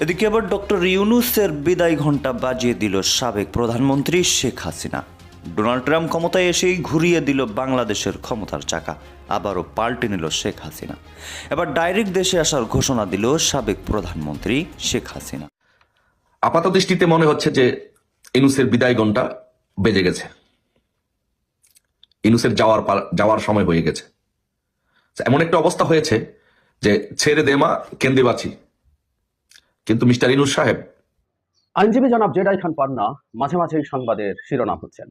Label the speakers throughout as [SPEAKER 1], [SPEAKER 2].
[SPEAKER 1] এদিকে আবার ডক্টর ইউনুসের বিদায় ঘণ্টা বাজিয়ে দিল সাবেক প্রধানমন্ত্রী শেখ হাসিনা। ডোনাল্ড ট্রাম্প ক্ষমতায় এসেই ঘুরিয়ে দিল বাংলাদেশের ক্ষমতার চাকা, আবারও পাল্টে নিল শেখ হাসিনা। এবার ডাইরেক্ট দেশে আসার ঘোষণা দিল সাবেক প্রধানমন্ত্রী শেখ হাসিনা।
[SPEAKER 2] আপাত দৃষ্টিতে মনে হচ্ছে যে ইনুসের বিদায় ঘণ্টা বেজে গেছে। ইনুসের যাওয়ার যাওয়ার সময় হয়ে গেছে। এমন একটা অবস্থা হয়েছে যে ছেড়ে দেমা কেন্দ্রে বাঁচি কিন্তু মিস্টার ইনুস সাহেব।
[SPEAKER 3] আইনজীবী জনাব জেডাই খান পান্না মাঝে মাঝে এই সংবাদের শিরোনাম হচ্ছেন।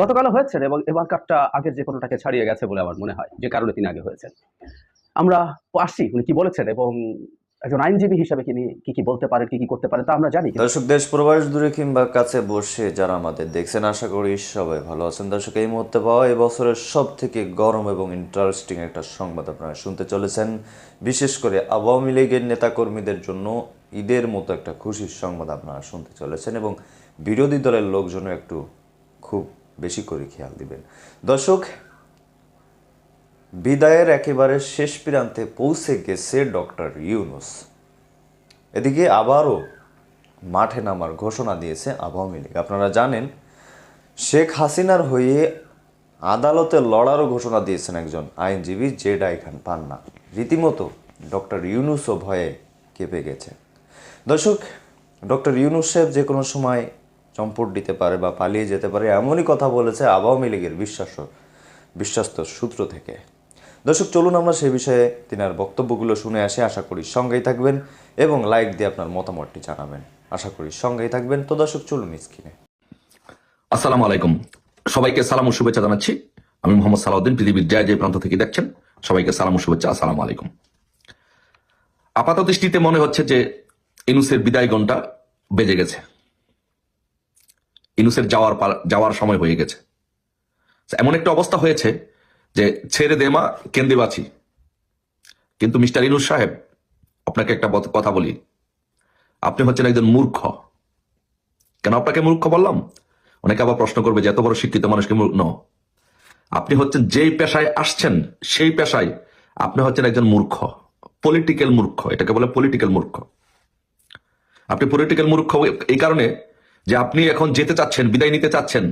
[SPEAKER 3] গতকাল হয়েছেন এবং এবার কাপটা আগের যে কোনোটাকে ছাড়িয়ে গেছে বলে আমার মনে হয়, যে কারণে তিনি আগে হয়েছেন। আমরা আসি উনি কি বলেছেন এবং একজন আইনজীবী হিসেবে তিনি কি কি বলতে পারেন, কি কি করতে পারেন তা আমরা জানি
[SPEAKER 1] দর্শক, দেশ প্রবাস দূরে কিংবা কাছে বসে যারা আমাদের দেখছেন, আশা করি সবাই ভালো আছেন। দর্শক, এই মুহূর্তে পাওয়া এই বছরের সব থেকে গরম এবং ইন্টারেস্টিং একটা সংবাদ আপনারা শুনতে চলেছেন। বিশেষ করে আওয়ামী লীগের নেতাকর্মীদের জন্য ঈদের মতো একটা খুশির সংবাদ আপনারা শুনতে চলেছেন এবং বিরোধী দলের লোকজনও একটু খুব বেশি করে খেয়াল দিবেন। দর্শক বিদায়ের একেবারে শেষ প্রান্তে পৌঁছে গেছে ডক্টর ইউনুস। এদিকে আবারও মাঠে নামার ঘোষণা দিয়েছে আওয়ামী লীগ। আপনারা জানেন, শেখ হাসিনার হয়ে আদালতে লড়ারও ঘোষণা দিয়েছেন একজন আইনজীবী, জেডাই খান পান্না। রীতিমতো ডক্টর ইউনুসও ভয়ে কেঁপে গেছে। দর্শক, ডক্টর ইউনুস সাহেব যে কোনো সময় চম্পট দিতে পারে বা পালিয়ে যেতে পারে, এমনই কথা বলেছে আওয়ামী লীগের বিশ্বাস বিশ্বস্ত সূত্র থেকে। দর্শক, চলুন আমরা সেই বিষয়ে তিনার বক্তব্যগুলো শুনে আসি। আশা করি সঙ্গেই থাকবেন এবং লাইক দিয়ে আপনার মতামতটি জানাবেন। আশা করি সঙ্গেই থাকবেন। তো দর্শক, চলুন স্ক্রিনে।
[SPEAKER 2] আসসালামু আলাইকুম। সবাইকে সালাম ও শুভেচ্ছা জানাচ্ছি। আমি মোহাম্মদ সালাউদ্দিন, পৃথিবীর জয় জয় প্রান্ত থেকে দেখছেন, সবাইকে সালাম ও শুভেচ্ছা। আসসালামু আলাইকুম। আপাত দৃষ্টিতে মনে হচ্ছে যে ইনুসের বিদায় ঘণ্টা বেজে গেছে। ইনুসের যাওয়ার যাওয়ার সময় হয়ে গেছে। এমন একটা অবস্থা হয়েছে যে ছেড়ে দেমা কেন্দ্রে বাঁচি। কিন্তু মিস্টার ইনুস সাহেব, আপনাকে একটা কথা বলি। আপনি হচ্ছেন একজন মূর্খ। কেন আপনাকে মূর্খ বললাম? অনেকে আবার প্রশ্ন করবে যে এত বড় শিক্ষিত মানুষকে মূর্খ ন আপনি হচ্ছেন যেই পেশায় আসছেন, সেই পেশায় আপনি হচ্ছেন একজন মূর্খ। পলিটিক্যাল মূর্খ, এটাকে বলে পলিটিক্যাল মূর্খ। আপনি পলিটিক্যাল মূর্খ এই কারণে যে আপনি এখন যেতে চাচ্ছেন, বিদায় নিতে চাচ্ছেন,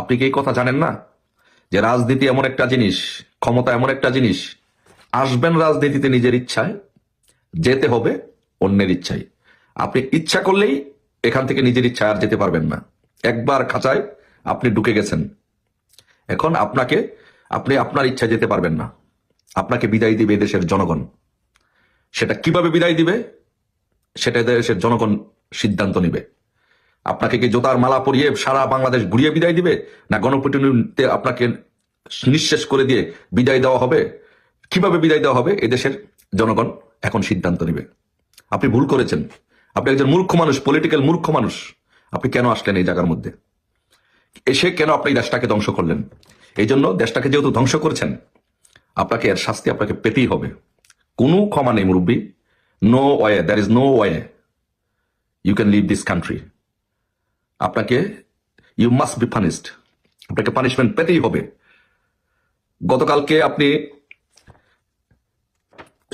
[SPEAKER 2] আপনি কি এই কথা জানেন না? যে রাজনীতি এমন একটা জিনিস, ক্ষমতা এমন একটা জিনিস, আসবেন রাজনীতিতে নিজের ইচ্ছায়, যেতে হবে অন্যের ইচ্ছায়। আপনি ইচ্ছা করলেই এখান থেকে নিজের ইচ্ছায় আর যেতে পারবেন না। একবার খাঁচায় আপনি ঢুকে গেছেন। এখন আপনাকে, আপনি আপনার ইচ্ছায় যেতে পারবেন না। আপনাকে বিদায় দিবে দেশের জনগণ। সেটা কীভাবে বিদায় দিবে? সেটা দেশের জনগণ সিদ্ধান্ত নিবে। আপনাকে কি জোতার মালা পরিয়ে সারা বাংলাদেশ ঘুরিয়ে বিদায় দিবে? না গণপ্রতিনিধিতে আপনাকে নিঃশেষ করে দিয়ে বিদায় দেওয়া হবে? কীভাবে বিদায় দেওয়া হবে? এদেশের জনগণ এখন সিদ্ধান্ত নেবে। আপনি ভুল করেছেন। আপনি একজন মূর্খ মানুষ পলিটিক্যাল মূর্খ মানুষ। আপনি কেন আসলেন এই জায়গার মধ্যে? এসে কেন আপনি দেশটাকে ধ্বংস করলেন? এই জন্য দেশটাকে যেহেতু ধ্বংস করেছেন, আপনাকে এর শাস্তি আপনাকে পেতেই হবে। কোনো ক্ষমা নেই, মুরব্বী। No way there is no way you can leave this country আপনাকে ইউ মাস্ট বি পানিশড আপনাকে পানিশমেন্ট পেতেই হবে। গতকালকে আপনি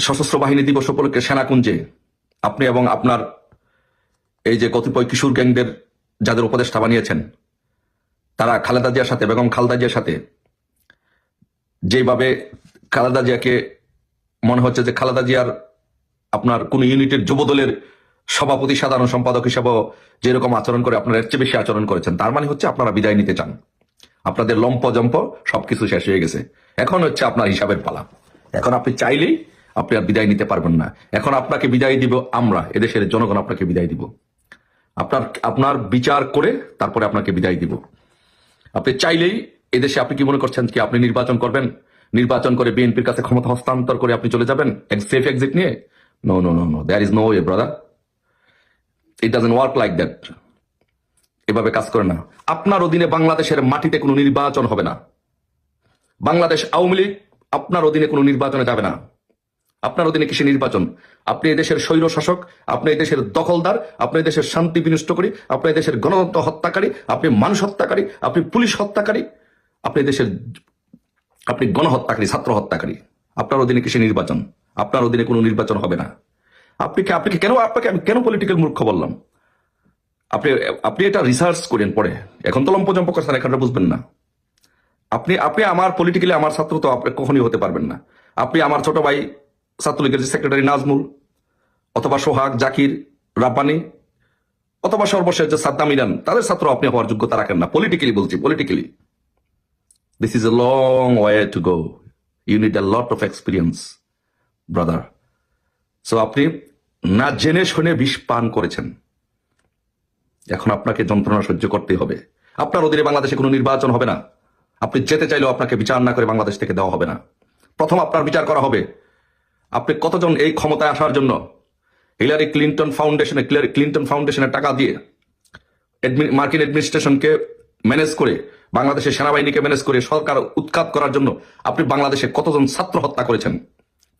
[SPEAKER 2] সশস্ত্র বাহিনী দিবস উপলক্ষে সেনাকুঞ্জে আপনি এবং আপনার এই যে কতিপয় কিশোর গ্যাংদের যাদের উপদেষ্টা বানিয়েছেন, তারা খালেদা জিয়ার সাথে, বেগম খালেদা জিয়ার সাথে, যেভাবে খালেদা জিয়াকে মনে হচ্ছে যে খালেদা জিয়ার আপনার কোন ইউনিটের যুবদলের সভাপতি সাধারণ সম্পাদক হিসাবেও যেরকম আচরণ করে আপনারা এর চেয়ে বেশি আচরণ করেছেন, তার মানে হচ্ছে আপনারা বিদায় নিতে চান। আপনাদের লম্প জম্প সবকিছু শেষ হয়ে গেছে। এখন হচ্ছে আপনার হিসাবের পালা। এখন আপনি চাইলেই আপনি আর বিদায় নিতে পারবেন না। এখন আপনাকে বিদায় দিব আমরা, এদেশের জনগণ আপনাকে বিদায় দিব। আপনার আপনার বিচার করে তারপরে আপনাকে বিদায় দিব। আপনি চাইলেই এদেশে আপনি কি মনে করছেন কি আপনি নির্বাচন করবেন? নির্বাচন করে বিএনপির কাছে ক্ষমতা হস্তান্তর করে আপনি চলে যাবেন? সেফ এক্সিট নিয়ে? No no no no there is no way brother it doesn't work like that এভাবে কাজ করে না। আপনার অধীনে বাংলাদেশের মাটিতে কোনো নির্বাচন হবে না। বাংলাদেশ আওয়ামী লীগ, আপনার অধীনে কোনো নির্বাচনে যাবে না। আপনার অধীনে কিসে নির্বাচন। আপনি এদেশের স্বৈর শাসক, আপনি এদেশের দখলদার, আপনি দেশের শান্তি বিনষ্ট করি আপনি দেশের গণতন্ত্র হত্যাকারী, আপনি মানুষ হত্যাকারী, আপনি পুলিশ হত্যাকারী, আপনি দেশের আপনি গণহত্যাকারী, ছাত্র হত্যাকারী। আপনার অধীনে কিসে নির্বাচন। আপনার অধীনে কোনো নির্বাচন হবে না। আপনি আপনি কেন, আপনাকে আমি কেন পলিটিক্যাল মূর্খ বললাম? আপনি আপনি এটা রিসার্চ করেন পরে। এখন তো লম্পজম্প করছেন এখানটা বুঝবেন না। আপনি আপনি আমার পলিটিক্যালি আমার ছাত্র তো আপনি কখনই হতে পারবেন না। আপনি আমার ছোট ভাই ছাত্রলীগের যে সেক্রেটারি নাজমুল, অথবা সোহাগ, জাকির, রাব্বানি, অথবা সর্বশেষ যে সাদ্দাম ইরান, তাদের ছাত্র আপনি হওয়ার যোগ্যতা রাখেন না। পলিটিক্যালি বলছি politically this is a long way to go you need a lot of experience brother so আপনি না জেনে শুনে বিষ পান করেছেন। এখন আপনাকে যন্ত্রণা সহ্য করতে হবে। আপনার অধীনে বাংলাদেশে কোনো নির্বাচন হবে না। আপনি যেতে চাইলেও আপনাকে বিচার না করে বাংলাদেশ থেকে দেওয়া হবে না। প্রথম আপনার বিচার করা হবে। আপনি কতজন এই ক্ষমতায় আসার জন্য? হিলারি ক্লিন্টন ফাউন্ডেশনে ক্লিন্টন ফাউন্ডেশনের টাকা দিয়ে মার্কিন অ্যাডমিনিস্ট্রেশনকে ম্যানেজ করে, বাংলাদেশের সেনাবাহিনীকে ম্যানেজ করে সরকার উৎখাত করার জন্য আপনি বাংলাদেশে কতজন ছাত্র হত্যা করেছেন?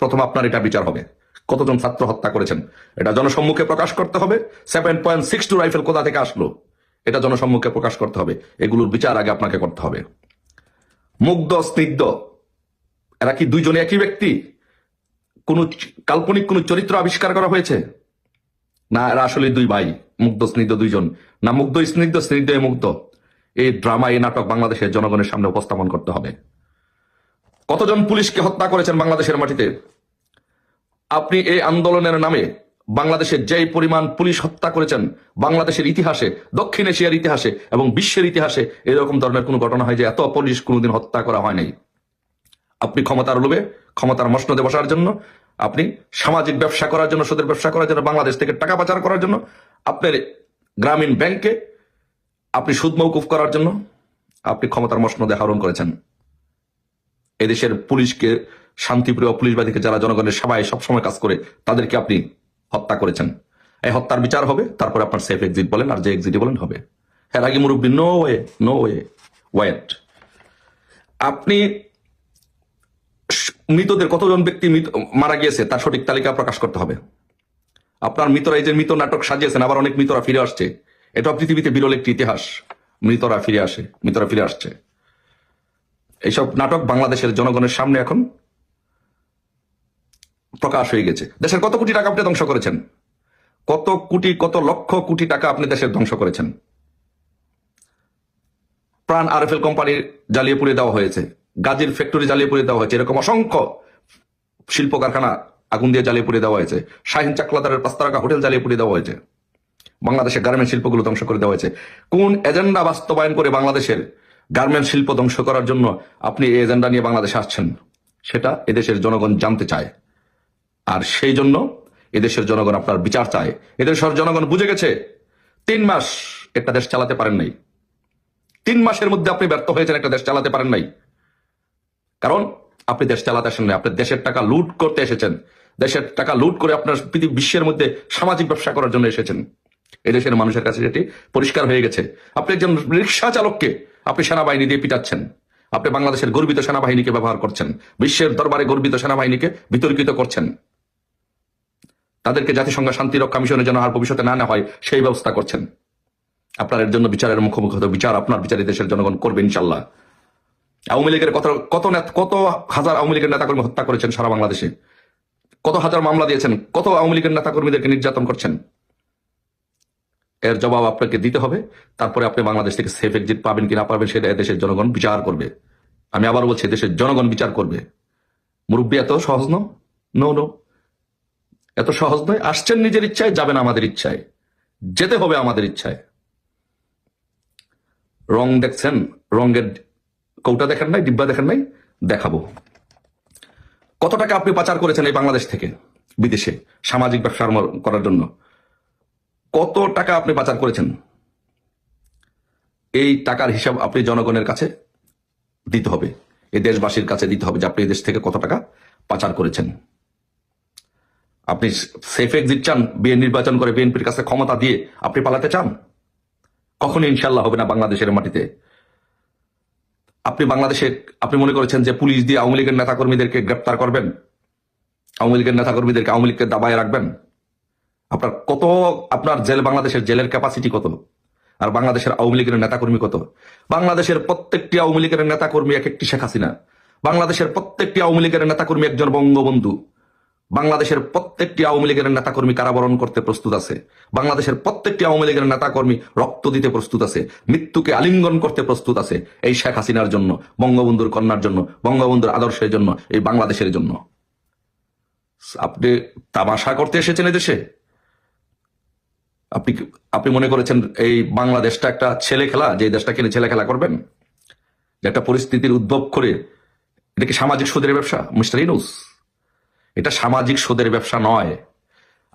[SPEAKER 2] প্রথম আপনার এটা বিচার হবে। কতজন ছাত্র হত্যা করেছেন? এটা জনসম্মুখে প্রকাশ করতে হবে। Seven point six two rifle কোথা থেকে আসলো? এটা জনসম্মুখে প্রকাশ করতে হবে। এগুলোর বিচার আগে আপনাকে করতে হবে। মুগ্ধ, স্নিগ্ধ, এরা কি দুইজনে একই ব্যক্তি? কোন কাল্পনিক কোন চরিত্র আবিষ্কার করা হয়েছে? না, এরা আসলে দুই ভাই, মুগ্ধ, স্নিগ্ধ দুইজন। না, মুগ্ধ, স্নিগ্ধ স্নিগ্ধ মুগ্ধ। এই ড্রামা এই নাটক বাংলাদেশের জনগণের সামনে উপস্থাপন করতে হবে। কতজন পুলিশকে হত্যা করেছেন বাংলাদেশের মাটিতে? আপনি এই আন্দোলনের নামে বাংলাদেশের যেই পরিমাণ পুলিশ হত্যা করেছেন, বাংলাদেশের ইতিহাসে, দক্ষিণ এশিয়ার ইতিহাসে এবং বিশ্বের ইতিহাসে এরকম ধরনের কোনো ঘটনা হয় যে এত পুলিশ কোনোদিন হত্যা করা হয় নাই। আপনি ক্ষমতার লোভে, ক্ষমতার মসনদে বসার জন্য, আপনি সামাজিক ব্যবসা করার জন্য, সুদের ব্যবসা করার জন্য, বাংলাদেশ থেকে টাকা পাচার করার জন্য, আপনার গ্রামীণ ব্যাংকে আপনি সুদ মৌকুফ করার জন্য, আপনি ক্ষমতার মসনদে আহরণ করেছেন। এদেশের পুলিশকে শান্তিপ্রিয় পুলিশবাদীকে যারা জনগণের সেবায় সবসময় কাজ করে, তাদেরকে আপনি হত্যা করেছেন। এই হত্যার বিচার হবে, তারপরে আপনার সেফ এক্সিট বলেন আর যে এক্সিটই বলেন হবে। হ্যাঁ আগে মুরব্বী no way no way wait আপনি মৃতদের কতজন ব্যক্তি মারা গিয়েছে তার সঠিক তালিকা প্রকাশ করতে হবে। আপনার মৃতরা, এই যে মৃত নাটক সাজিয়েছেন, আবার অনেক মৃতরা ফিরে আসছে। এটা পৃথিবীতে বিরল একটি ইতিহাস। মৃতরা ফিরে আসে, মৃতরা ফিরে আসছে। এইসব নাটক বাংলাদেশের জনগণের সামনে এখন প্রকাশ হয়ে গেছে। দেশের কত কোটি টাকা আপনি ধ্বংস করেছেন? কত কোটি, কত লক্ষ কোটি টাকা আপনি দেশের ধ্বংস করেছেন? প্রাণ আরএফএল কোম্পানির জ্বালিয়ে পুড়িয়ে দেওয়া হয়েছে। গাজীর ফ্যাক্টরি জ্বালিয়ে পুড়িয়ে দেওয়া হয়েছে। এরকম অসংখ্য শিল্প কারখানা আগুন দিয়ে জ্বালিয়ে পুড়িয়ে দেওয়া হয়েছে। শাহিন চাকলাদারের পাঁচতারকা হোটেল জ্বালিয়ে পুড়িয়ে দেওয়া হয়েছে। বাংলাদেশের গার্মেন্ট শিল্পগুলো ধ্বংস করে দেওয়া হয়েছে। কোন এজেন্ডা বাস্তবায়ন করে বাংলাদেশের গার্মেন্ট শিল্প ধ্বংস করার জন্য আপনি এই এজেন্ডা নিয়ে বাংলাদেশে আসছেন? সেটা এদেশের জনগণ জানতে চায়। আর সেই জন্য এদেশের জনগণ আপনার বিচার চায়। এদেশের জনগণ বুঝে গেছে, তিন মাস একটা দেশ চালাতে পারেন নাই। তিন মাসের মধ্যে আপনি ব্যর্থ হয়েছেন, একটা দেশ চালাতে পারেন নাই। কারণ আপনি দেশ চালাতে আসেন আপনি দেশের টাকা লুট করতে এসেছেন। দেশের টাকা লুট করে আপনার পৃথিবী বিশ্বের মধ্যে সামাজিক ব্যবসা করার জন্য এসেছেন। এদেশের মানুষের কাছে সেটি পরিষ্কার হয়ে গেছে। আপনি একজন রিক্সা চালককে আপনি সেনাবাহিনী দিয়ে পিটাচ্ছেন। আপনি বাংলাদেশের গর্বিত সেনাবাহিনীকে ব্যবহার করছেন। বিশ্বের দরবারে গর্বিত সেনাবাহিনীকে বিতর্কিত করছেন। তাদেরকে জাতিসংঘ শান্তিরক্ষা মিশনের যেন আর ভবিষ্যতে না হয়, সেই ব্যবস্থা করছেন। আপনার এর জন্য বিচারের মুখোমুখি হতে বিচার আপনার বিচারে দেশের জনগণ করবে ইনশাল্লাহ আওয়ামী লীগের কত কত কত হাজার আওয়ামী লীগের নেতাকর্মী হত্যা করেছেন সারা বাংলাদেশে? কত হাজার মামলা দিয়েছেন, কত আওয়ামী লীগের নেতাকর্মীদেরকে নির্যাতন করছেন? এর জবাব আপনাকে দিতে হবে, তারপরে আপনি বাংলাদেশ থেকে সেফ এক্সিট পাবেন কি না পাবেন, সেটা দেশের জনগণ বিচার করবে। আমি আবার বলছি, দেশের জনগণ বিচার করবে। মুরব্বী এত সহজ নো? নো এত সহজ নয়, আসছেন নিজের ইচ্ছায়, যাবেন আমাদের ইচ্ছায়। যেতে হবে আমাদের ইচ্ছায়। রং দেখছেন? রঙের কৌটা দেখেন নাই, ডিব্বা দেখেন নাই? দেখাবো। কত টাকা আপনি পাচার করেছেন এই বাংলাদেশ থেকে, বিদেশে, সামাজিক ব্যবসা করার জন্য? কত টাকা আপনি পাচার করেছেন? এই টাকার হিসাব আপনি জনগণের কাছে দিতে হবে। এই দেশবাসীর কাছে দিতে হবে যে আপনি দেশ থেকে কত টাকা পাচার করেছেন। আপনি সেফ এক্সিট চান বিএন নির্বাচন করে বিএনপির কাছে ক্ষমতা দিয়ে আপনি পালাতে চান? কখনই ইনশাল্লাহ হবে না বাংলাদেশের মাটিতে। আপনি বাংলাদেশে, আপনি মনে করেছেন যে পুলিশ দিয়ে আওয়ামী লীগের নেতাকর্মীদেরকে গ্রেপ্তার করবেন? আওয়ামী লীগের নেতাকর্মীদেরকে আওয়ামী লীগকে দাবায় রাখবেন? আপনার কত, আপনার জেল, বাংলাদেশের জেলের ক্যাপাসিটি কত? আর বাংলাদেশের আওয়ামী লীগের নেতাকর্মী কত? বাংলাদেশের প্রত্যেকটি আওয়ামী লীগের নেতাকর্মী এক একটি শেখ হাসিনা। বাংলাদেশের প্রত্যেকটি আওয়ামী লীগের নেতাকর্মী একজন বঙ্গবন্ধু। বাংলাদেশের প্রত্যেকটি আওয়ামী লীগের নেতাকর্মী কারাবরণ করতে প্রস্তুত আছে। বাংলাদেশের প্রত্যেকটি আওয়ামী লীগের নেতাকর্মী রক্ত দিতে প্রস্তুত আছে। মৃত্যুকে আলিঙ্গন করতে প্রস্তুত আছে এই শেখ হাসিনার জন্য, বঙ্গবন্ধুর কন্যার জন্য, বঙ্গবন্ধুর আদর্শের জন্য, এই বাংলাদেশের জন্য। আপনি তামাশা করতে এসেছেন এদেশে? আপনি আপনি মনে করেছেন এই বাংলাদেশটা একটা ছেলে খেলা, যে দেশটা নিয়ে ছেলে খেলা করবেন? একটা পরিস্থিতির উদ্ভব করে এটা কি সামাজিক সুদের ব্যবসা? মিস্টার ইনুস এটা সামাজিক সুদের ব্যবসা নয়।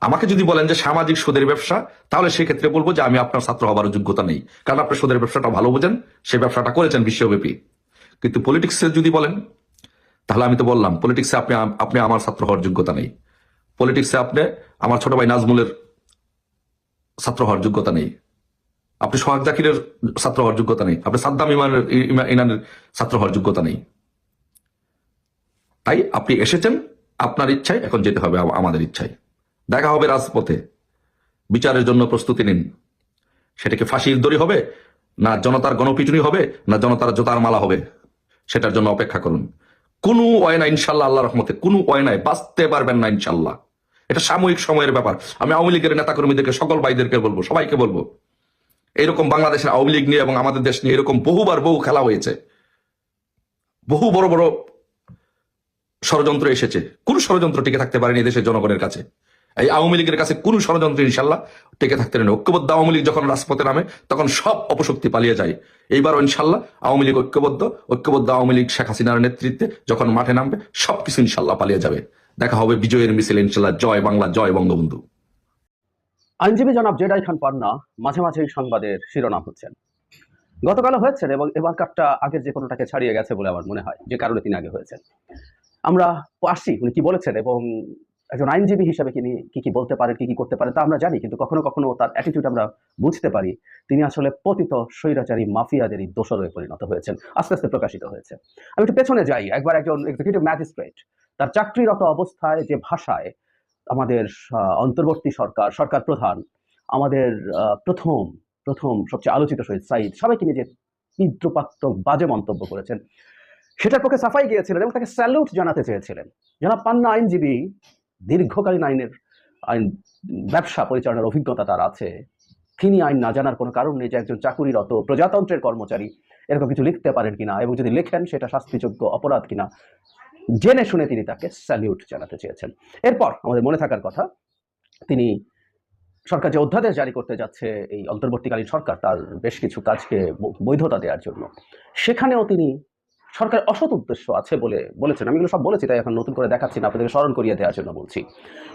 [SPEAKER 2] আমাকে যদি বলেন যে সামাজিক সুদের ব্যবসা, তাহলে সেক্ষেত্রে বলব যে আমি আপনার ছাত্র হবার যোগ্যতা নেই। কারণ আপনি সুদের ব্যবসাটা ভালো বোঝেন সেই ব্যবসাটা করেছেন বিশ্বব্যাপী। কিন্তু পলিটিক্সে যদি বলেন, তাহলে আমি তো বললাম পলিটিক্সে আপনি আপনি আমার ছাত্র হওয়ার যোগ্যতা নেই। পলিটিক্সে আপনি আমার ছোট ভাই নাজমুলের ছাত্র হওয়ার যোগ্যতা নেই। আপনি সোহাগ জাকিরের ছাত্র হওয়ার যোগ্যতা নেই। আপনি সাদ্দাম ইমানের ইমা- ইনানের ছাত্র হওয়ার যোগ্যতা নেই। তাই আপনি এসেছেন আপনার ইচ্ছায়, এখন যেতে হবে আমাদের ইচ্ছায়। দেখা হবে রাজপথে। বিচারের জন্য প্রস্তুতি নিন। সেটাকে ফাঁসির দড়ি হবে, না জনতার গণপিটুনি হবে, না জনতার জোতার মালা হবে। সেটার জন্য অপেক্ষা করুন। কোনো ওয়না ইনশাল্লাহ আল্লাহ রহমতে, কোনো ওয়নায় বাঁচতে পারবেন না ইনশাল্লাহ। এটা সাময়িক সময়ের ব্যাপার। আমি আওয়ামী লীগের নেতাকর্মীদেরকে, সকল ভাইদেরকে বলব, সবাইকে বলব, এরকম বাংলাদেশের আওয়ামী লীগ নিয়ে এবং আমাদের দেশ নিয়ে এরকম বহুবার বহু খেলা হয়েছে। বহু বড় বড় ষড়যন্ত্র এসেছে। কোন ষড়যন্ত্র টিকে থাকতে পারেনি দেশের জনগণের কাছে। এই আওয়ামী লীগের কাছে কোন ষড়যন্ত্র ইনশাল্লাহ টিকে থাকতে পারেনি। ঐক্যবদ্ধ আওয়ামী লীগ যখন রাজপথে নামে, তখন সব অপশক্তি পালিয়ে যায়। এইবারও ইনশাল্লাহ আওয়ামী লীগ ঐক্যবদ্ধ ঐক্যবদ্ধ আওয়ামী লীগ শেখ হাসিনার নেতৃত্বে যখন মাঠে নামবে, সবকিছু ইনশাল্লাহ পালিয়ে যাবে। দেখা হবে বিজয়ের মিছিল ইনশাল্লাহ জয় বাংলা, জয় বঙ্গবন্ধু।
[SPEAKER 3] আইনজীবী জনাব জেডাই খান পান্না মাঝে মাঝে এই সংবাদের শিরোনাম হচ্ছেন। গতকাল হয়েছেন এবং এবার কাপটা আগের যে কোনোটাকে ছাড়িয়ে গেছে বলে আমার মনে হয়, যে কারণে তিনি আগে হয়েছেন। আমরা আসছি উনি কি বলেছেন এবং একজন আইনজীবী হিসাবে তিনি কি কি বলতে পারেন কি কি করতে পারেন তা আমরা জানি, কিন্তু কখনো কখনো তার অ্যাটিটিউড আমরা বুঝতে পারি। তিনি আসলে পতিত স্বৈরাচারী মাফিয়াদেরই দোষর পরিণত হয়েছেন, আস্তে আস্তে প্রকাশিত হয়েছে। আমি একটু পেছনে যাই, একবার একজন এক্সিকিউটিভ ম্যাজিস্ট্রেট তার চাকরিরত অবস্থায় যে ভাষায় আমাদের অন্তর্বর্তী সরকার সরকার প্রধান, আমাদের প্রথম প্রথম সবচেয়ে আলোচিত শহীদ সাইদ, সবাইকে নিয়ে যে বিদ্রুপাত্মক বাজে মন্তব্য করেছেন সেটার পক্ষে সাফাই গিয়েছিলেন এবং তাকে স্যালুট জানাতে চেয়েছিলেন। জনাব পান্না আইনজীবী, দীর্ঘকালীন আইনের, আইন, ব্যবসা পরিচালনার অভিজ্ঞতা তার আছে। তিনি আইন না জানার কোনো কারণ নেই যে একজন চাকুরিরত প্রজাতন্ত্রের কর্মচারী এরকম কিছু লিখতে পারেন কিনা এবং যদি লেখেন সেটা শাস্তিযোগ্য অপরাধ কিনা। জেনে শুনে তিনি তাকে স্যালিউট জানাতে চেয়েছেন। এরপর আমাদের মনে থাকার কথা, তিনি সরকার যে অধ্যাদেশ জারি করতে যাচ্ছে, এই অন্তর্বর্তীকালীন সরকার তার বেশ কিছু কাজকে বৈধতা দেওয়ার জন্য, সেখানেও তিনি সরকারের অসৎ উদ্দেশ্য আছে বলে বলেছেন। আমি এগুলো সব বলেছি, তাই এখন নতুন করে দেখাচ্ছি না আপনাদের স্মরণ করিয়ে দেওয়ার জন্য বলছি।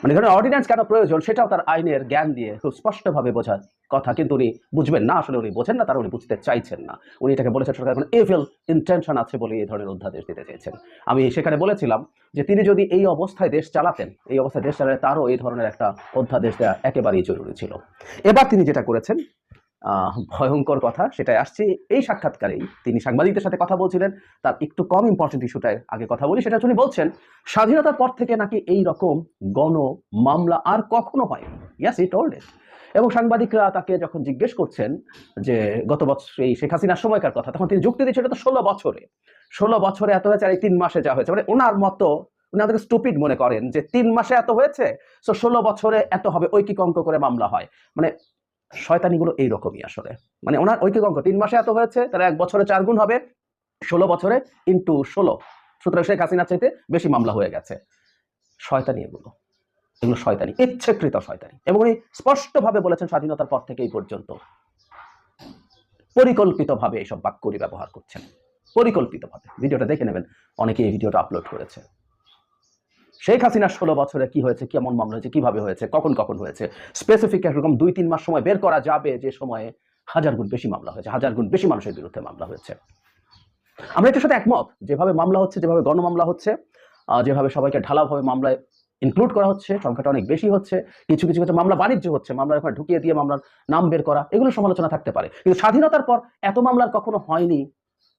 [SPEAKER 3] মানে ধরেন অর্ডিন্যান্স কেন প্রয়োজন, সেটাও তার আইনের জ্ঞান দিয়ে খুব স্পষ্টভাবে বোঝার কথা, কিন্তু উনি বুঝবেন না, আসলে উনি বোঝেন না, তারা উনি বুঝতে চাইছেন না। উনি এটাকে বলেছেন, সরকার এখন এভিল ইন্টেনশন আছে বলে এই ধরনের অধ্যাদেশ দিতে চেয়েছেন। আমি সেখানে বলেছিলাম যে তিনি যদি এই অবস্থায় দেশ চালাতেন, এই অবস্থায় দেশ চালালে তারও এই ধরনের একটা অধ্যাদেশ দেওয়া একেবারেই জরুরি ছিল। এবার তিনি যেটা করেছেন ভয়ঙ্কর কথা, সেটাই আসছে এই সাক্ষাৎকারেই। তিনি সাংবাদিকদের সাথে কথা বলছিলেন, তার একটু কম ইম্পর্টেন্ট ইস্যুটায় আগে কথা বলি, সেটা উনি বলছেন, স্বাধীনতার পর থেকে নাকি এই রকম গণ মামলা আর কখনো হয়নি। ইয়াস ইট ওল্ড এবং সাংবাদিকরা তাকে যখন জিজ্ঞেস করছেন যে, গত বছর এই শেখ হাসিনার সময়কার কথা? তখন তিনি যুক্তি দিচ্ছেন, এটা তো ষোলো বছরে। ষোলো বছরে এত হয়েছে আর এই তিন মাসে যা হয়েছে। মানে ওনার মতো, উনি আমাদেরকে স্টুপিড মনে করেন যে, তিন মাসে এত হয়েছে, তো ষোলো বছরে এত হবে, ঐকিক অঙ্ক করে মামলা হয়। মানে শয়তানিগুলো এইরকমই আসলে। মানে ওনার ঐকিক অঙ্ক তিন মাসে এত হয়েছে, তাহলে এক বছরে চার গুণ হবে, ষোলো বছরে ইন্টু ষোলো। সুতরাং শেখ হাসিনার চাইতে বেশি মামলা হয়ে গেছে। শয়তানি এগুলো। এগুলো শয়তানি, ইচ্ছেকৃত শয়তানি। এবং উনি স্পষ্টভাবে বলেছেন স্বাধীনতার পর থেকে এই পর্যন্ত। পরিকল্পিতভাবে এইসব বাক্যরি ব্যবহার করছেন। পরিকল্পিতভাবে। ভিডিওটা দেখে নেবেন। অনেকে এই ভিডিওটা আপলোড করেছে। শেখ হাসিনার ষোলো বছরে কি হয়েছে, কেমন মামলা হয়েছে, কীভাবে হয়েছে, কখন কখন হয়েছে? স্পেসিফিক একরকম দুই, তিন মাস সময় বের করা যাবে যে সময়ে হাজার গুণ বেশি মামলা হয়েছে, হাজার গুণ বেশি মানুষের বিরুদ্ধে মামলা হয়েছে। আমরা এটার সাথে একমত, যেভাবে মামলা হচ্ছে, যেভাবে গণমামলা হচ্ছে যেভাবে সবাইকে ঢালাভাবে মামলায় ইনক্লুড করা হচ্ছে, সংখ্যাটা অনেক বেশি হচ্ছে, কিছু কিছু ক্ষেত্রে মামলা বাণিজ্য হচ্ছে, মামলার ওখানে ঢুকিয়ে দিয়ে মামলার নাম বের করা, এগুলো সমালোচনা থাকতে পারে। কিন্তু স্বাধীনতার পর এত মামলার কখনো হয়নি,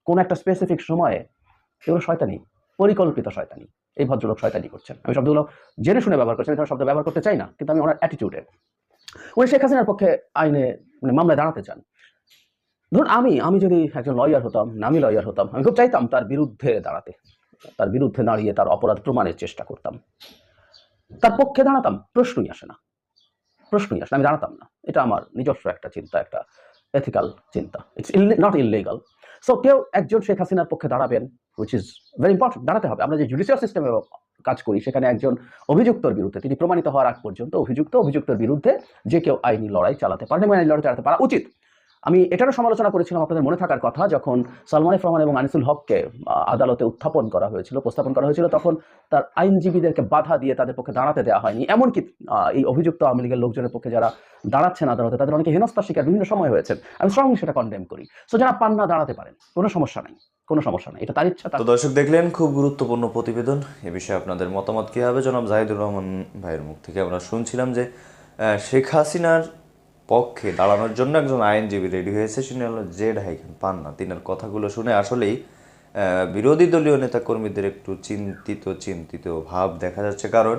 [SPEAKER 3] কোন একটা স্পেসিফিক সময়ে, এগুলো শয়তানি, পরিকল্পিত শয়তানি। এই ভদ্রলোক শয়তানি করছেন। আমি শব্দগুলো জেনে শুনে ব্যবহার করছি, আমি শব্দ ব্যবহার করতে চাই না, কিন্তু আমি ওনার অ্যাটিটিউডে উনি শেখ হাসিনার পক্ষে আইনে মানে মামলায় দাঁড়াতে চান। ধরুন আমি আমি যদি একজন লয়ার হতাম, নামি লয়ার হতাম, আমি খুব চাইতাম তার বিরুদ্ধে দাঁড়াতে, তার বিরুদ্ধে দাঁড়িয়ে তার অপরাধ প্রমাণের চেষ্টা করতাম। তার পক্ষে দাঁড়াতাম, প্রশ্নই আসে না। প্রশ্নই আসে না, আমি দাঁড়াতাম না। এটা আমার নিজস্ব একটা চিন্তা, একটা এথিক্যাল চিন্তা। ইটস নট ইলিগাল সো কেউ একজন শেখ হাসিনার পক্ষে দাঁড়াবেন উইচ ইজ ভেরি ইম্পর্টেন্ট দাঁড়াতে হবে। আমরা যে জুডিশিয়াল সিস্টেমে কাজ করি, সেখানে একজন অভিযুক্তর বিরুদ্ধে, তিনি প্রমাণিত হওয়ার আগ পর্যন্ত অভিযুক্ত, অভিযুক্তর বিরুদ্ধে যে কেউ আইনি লড়াই চালাতে পারেন এবং আইনি লড়াই চালাতে পারা উচিত। আমি এটারও সমালোচনা করেছিলাম আপনাদের মনে থাকার কথা, যখন সালমান রহমান এবং আনিসুল হককে আদালতে উত্থাপন করা হয়েছিল, উপস্থাপন করা হয়েছিল, তখন তার আইনজীবীদেরকে বাধা দিয়ে তাদের পক্ষে দাঁড়াতে দেওয়া হয়নি। এমনকি এই অভিযুক্ত আওয়ামী লীগের লোকজনের পক্ষে যারা দাঁড়াচ্ছেন আদালতে, তাদের অনেকে হেনস্থার শিকার বিভিন্ন সময় হয়েছেন। আমি স্ট্রংলি সেটা কন্ডেম করি। সো যারা পান না, দাঁড়াতে পারেন। কোনো সমস্যা নেই। কোনো সমস্যা নেই। এটা তার ইচ্ছা
[SPEAKER 1] তো দর্শক দেখলেন, খুব গুরুত্বপূর্ণ প্রতিবেদন। এ বিষয়ে আপনাদের মতামত কী হবে? জনাব জাহিদুর রহমান ভাইয়ের মুখ থেকে আমরা শুনছিলাম যে শেখ হাসিনার পক্ষে দাঁড়ানোর জন্য একজন আইনজীবী রেডি হয়েছে। তিনি হলো জেড হাইকেন পান্না। তিনার কথাগুলো শুনে আসলেই বিরোধী দলীয় নেতাকর্মীদের একটু চিন্তিত চিন্তিত ভাব দেখা যাচ্ছে। কারণ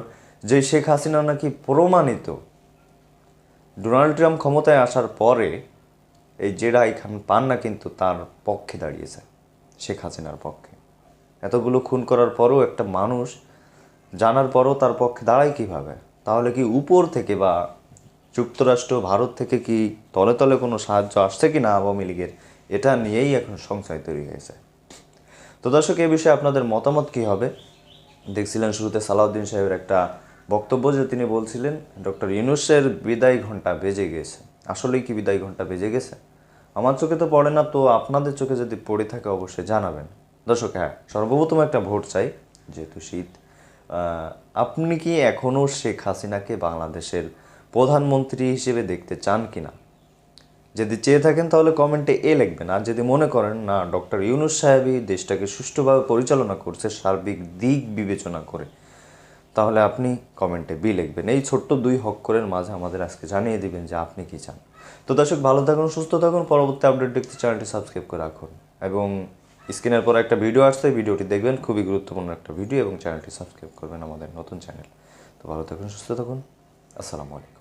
[SPEAKER 1] যে শেখ হাসিনা নাকি প্রমাণিত ডোনাল্ড ট্রাম্প ক্ষমতায় আসার পরে এই জেডাই খান পান্না কিন্তু তার পক্ষে দাঁড়িয়েছে। শেখ হাসিনার পক্ষে। এতগুলো খুন করার পরও একটা মানুষ জানার পরও তার পক্ষে দাঁড়ায় কীভাবে? তাহলে কি উপর থেকে বা যুক্তরাষ্ট্র, ভারত থেকে কি তলে তলে কোনো সাহায্য আসছে কি না আওয়ামী লীগের? এটা নিয়েই এখন সংশয় তৈরি হয়েছে। তো দর্শক এই বিষয়ে আপনাদের মতামত কি হবে? দেখছিলেন শুরুতে সালাউদ্দিন সাহেবের একটা বক্তব্য যে তিনি বলছিলেন, ডক্টর ইউনুসের বিদায় ঘণ্টা বেজে গেছে। আসলেই কি বিদায় ঘণ্টা বেজে গেছে? আমার চোখে তো পড়ে না, তো আপনাদের চোখে যদি পড়ে থাকে, অবশ্যই জানাবেন। দর্শক হ্যাঁ সর্বপ্রথম একটা ভোট চাই, যেহেতু শীত। আপনি কি এখনও শেখ হাসিনাকে বাংলাদেশের প্রধানমন্ত্রী হিসেবে দেখতে চান কি না যদি চেয়ে থাকেন, তাহলে কমেন্টে এ লিখবেন। আর যদি মনে করেন, না, ডক্টর ইউনুস সাহেবই দেশটাকে সুষ্ঠুভাবে পরিচালনা করছে, সার্বিক দিক বিবেচনা করে, তাহলে আপনি কমেন্টে বি লিখবেন। এই ছোট্ট দুই হক্করের মাঝে আমাদের আজকে জানিয়ে দিবেন যে আপনি কি চান। তো দর্শক, ভালো থাকুন, সুস্থ থাকুন, পরবর্তী আপডেট দেখতে চ্যানেলটি সাবস্ক্রাইব করে রাখুন। এবং স্ক্রিনের পর একটা ভিডিও আসছে ভিডিওটি দেখবেন, খুবই গুরুত্বপূর্ণ একটা ভিডিও এবং চ্যানেলটি সাবস্ক্রাইব করবেন আমাদের নতুন চ্যানেল। তো ভালো থাকুন, সুস্থ থাকুন। আসসালামু আলাইকুম।